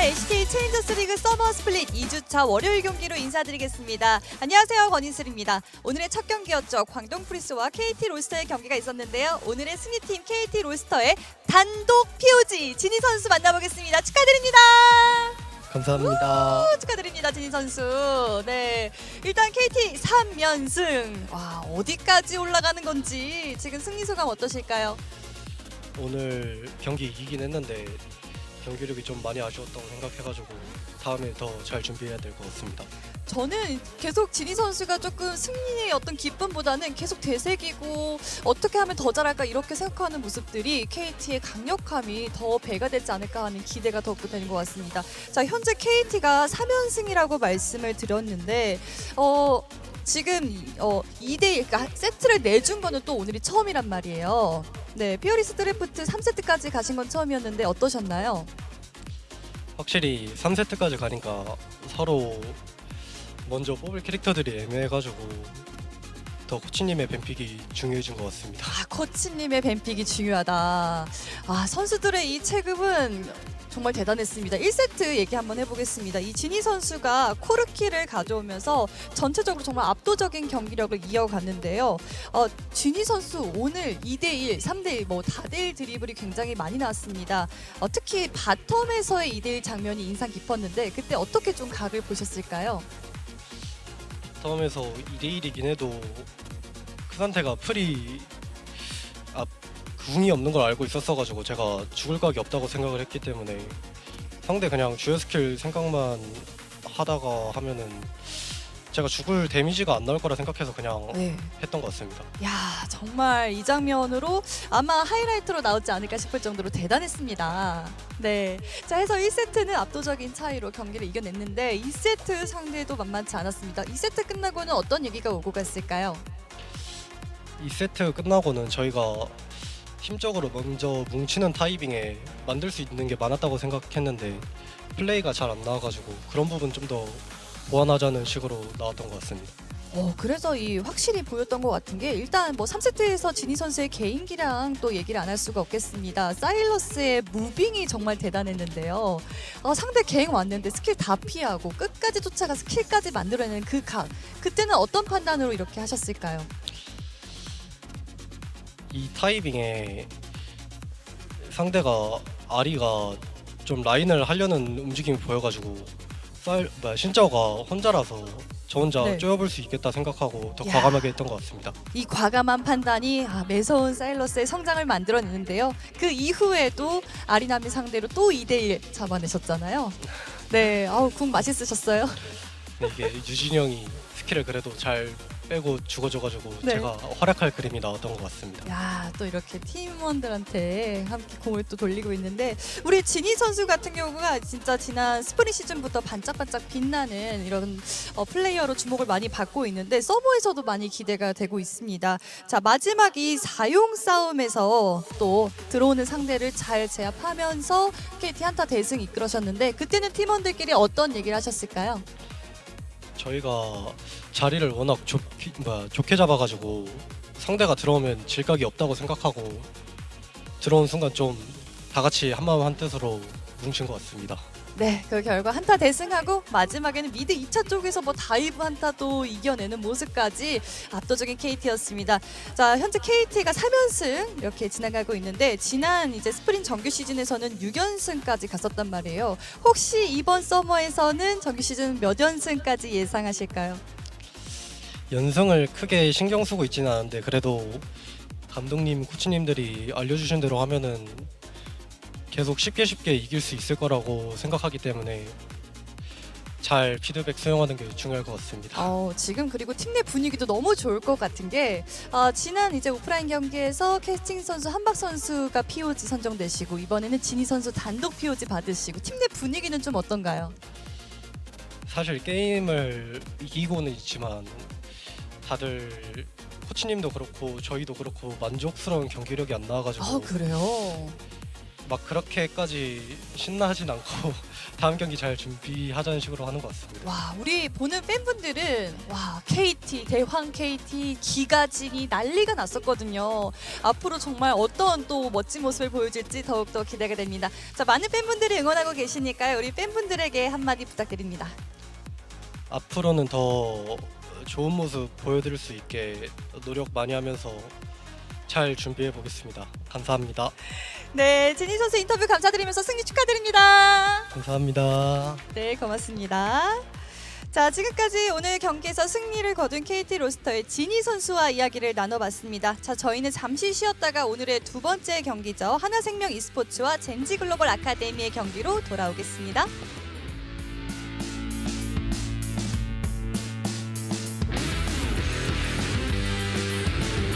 SK 체인저스 리그 서머 스플릿 2주차 월요일 경기로 인사드리겠습니다. 안녕하세요. 권인슬입니다. 오늘의 첫 경기였죠. 광동 프리스와 KT 롤스터의 경기가 있었는데요. 오늘의 승리팀 KT 롤스터의 단독 POG 진희 선수 만나보겠습니다. 축하드립니다. 감사합니다. 오, 축하드립니다, 진희 선수. 네, 일단 KT 3연승. 와, 어디까지 올라가는 건지 지금 승리 소감 어떠실까요? 오늘 경기 이기긴 했는데 경기력이 좀 많이 아쉬웠다고 생각해가지고 다음에 더 잘 준비해야 될 것 같습니다. 저는 계속 진희 선수가 조금 승리의 어떤 기쁨보다는 계속 되새기고 어떻게 하면 더 잘할까 이렇게 생각하는 모습들이 KT의 강력함이 더 배가 되지 않을까 하는 기대가 더욱 되는 것 같습니다. 자, 현재 KT가 3연승이라고 말씀을 드렸는데 어 지금 어 2대1 그러니까 세트를 내준 거는 또 오늘이 처음이란 말이에요. 네, 피어리스 드래프트 3세트까지 가신 건 처음이었는데 어떠셨나요? 확실히 3세트까지 가니까 서로 먼저 뽑을 캐릭터들이 애매해가지고 더 코치님의 뱀픽이 중요해진 것 같습니다. 아, 코치님의 뱀픽이 중요하다. 아, 선수들의 이 체급은 정말 대단했습니다. 1세트 얘기 한번 해보겠습니다. 이 진희 선수가 코르키를 가져오면서 전체적으로 정말 압도적인 경기력을 이어갔는데요. 어, 진희 선수 오늘 2대1, 3대1, 뭐 다대1 드리블이 굉장히 많이 나왔습니다. 어, 특히 바텀에서의 2대1 장면이 인상 깊었는데 그때 어떻게 좀 각을 보셨을까요? 처음에서 2대1이긴 해도 그 상태가 아 궁이 없는 걸 알고 있었어가지고 제가 죽을 각이 없다고 생각을 했기 때문에 상대 그냥 주요 스킬 생각만 하다가 하면은 제가 죽을 데미지가 안 나올 거라 생각해서 그냥 네. 했던 것 같습니다. 야 정말 이 장면으로 아마 하이라이트로 나오지 않을까 싶을 정도로 대단했습니다. 네, 자 해서 1세트는 압도적인 차이로 경기를 이겨냈는데 2세트 상대도 만만치 않았습니다. 2세트 끝나고는 어떤 얘기가 오고 갔을까요? 2세트 끝나고는 저희가 팀적으로 먼저 뭉치는 타이밍에 만들 수 있는 게 많았다고 생각했는데 플레이가 잘 안 나와가지고 그런 부분 좀 더 보완하자는 식으로 나왔던 것 같습니다. 어, 그래서 이 확실히 보였던 것 같은 게 일단 뭐 3세트에서 진희 선수의 개인기랑 또 얘기를 안 할 수가 없겠습니다. 사일러스의 무빙이 정말 대단했는데요. 어, 상대 개인 왔는데 스킬 다 피하고 끝까지 쫓아가서 킬까지 만들어내는 그 각. 그때는 어떤 판단으로 이렇게 하셨을까요? 이 타이밍에 상대가 아리가 좀 라인을 하려는 움직임이 보여가지고 쌀 뭐야 신짜오가 혼자라서 저 혼자 네. 쪼여볼 수 있겠다 생각하고 더 야. 과감하게 했던 것 같습니다. 이 과감한 판단이 아, 매서운 사일러스의 성장을 만들어내는데요. 그 이후에도 아리나미 상대로 또 2대1 잡아내셨잖아요. 네, 아우 궁 맛있으셨어요. 근데 이게 유진이 형이 스킬을 그래도 잘 빼고 죽어줘가지고 네. 제가 활약할 그림이 나왔던 것 같습니다. 야, 또 이렇게 팀원들한테 함께 공을 또 돌리고 있는데 우리 진희 선수 같은 경우가 진짜 지난 스프링 시즌부터 반짝반짝 빛나는 이런 어, 플레이어로 주목을 많이 받고 있는데 서버에서도 많이 기대가 되고 있습니다. 자, 마지막 이 사용 싸움에서 또 들어오는 상대를 잘 제압하면서 KT 한타 대승 이끌으셨는데 그때는 팀원들끼리 어떤 얘기를 하셨을까요? 저희가 자리를 워낙 좋게, 뭐야, 좋게 잡아가지고 상대가 들어오면 질각이 없다고 생각하고 들어온 순간 좀 다 같이 한마음 한뜻으로 뭉친 것 같습니다. 네, 그 결과 한타 대승하고 마지막에는 미드 2차 쪽에서 뭐 다이브 한타도 이겨내는 모습까지 압도적인 KT였습니다. 자, 현재 KT가 3연승 이렇게 지나가고 있는데 지난 이제 스프링 정규 시즌에서는 6연승까지 갔었단 말이에요. 혹시 이번 서머에서는 정규 시즌 몇 연승까지 예상하실까요? 연승을 크게 신경 쓰고 있지는 않은데 그래도 감독님, 코치님들이 알려주신 대로 하면은 계속 쉽게 쉽게 이길 수 있을 거라고 생각하기 때문에 잘 피드백 수용하는 게 중요할 것 같습니다. 어, 지금 그리고 팀 내 분위기도 너무 좋을 것 같은 게 어, 지난 이제 오프라인 경기에서 캐스팅 선수 한박 선수가 POG 선정되시고 이번에는 진희 선수 단독 POG 받으시고 팀 내 분위기는 좀 어떤가요? 사실 게임을 이기고는 있지만 다들 코치님도 그렇고 저희도 그렇고 만족스러운 경기력이 안 나와가지고 아 그래요. 막 그렇게까지 신나하진 않고 다음 경기 잘 준비하자는 식으로 하는 것 같습니다. 와, 우리 보는 팬분들은 와, KT, 대황 KT, 기가진이 난리가 났었거든요. 앞으로 정말 어떤 또 멋진 모습을 보여줄지 더욱더 기대가 됩니다. 자, 많은 팬분들이 응원하고 계시니까요. 우리 팬분들에게 한마디 부탁드립니다. 앞으로는 더 좋은 모습 보여드릴 수 있게 노력 많이 하면서 잘 준비해 보겠습니다. 감사합니다. 네, 제니 선수 인터뷰 감사드리면서 승리 축하드립니다. 감사합니다. 네, 고맙습니다. 자, 지금까지 오늘 경기에서 승리를 거둔 KT 로스터의 지니 선수와 이야기를 나눠봤습니다. 자, 저희는 잠시 쉬었다가 오늘의 두 번째 경기죠. 하나생명 e스포츠와 젠지 글로벌 아카데미의 경기로 돌아오겠습니다.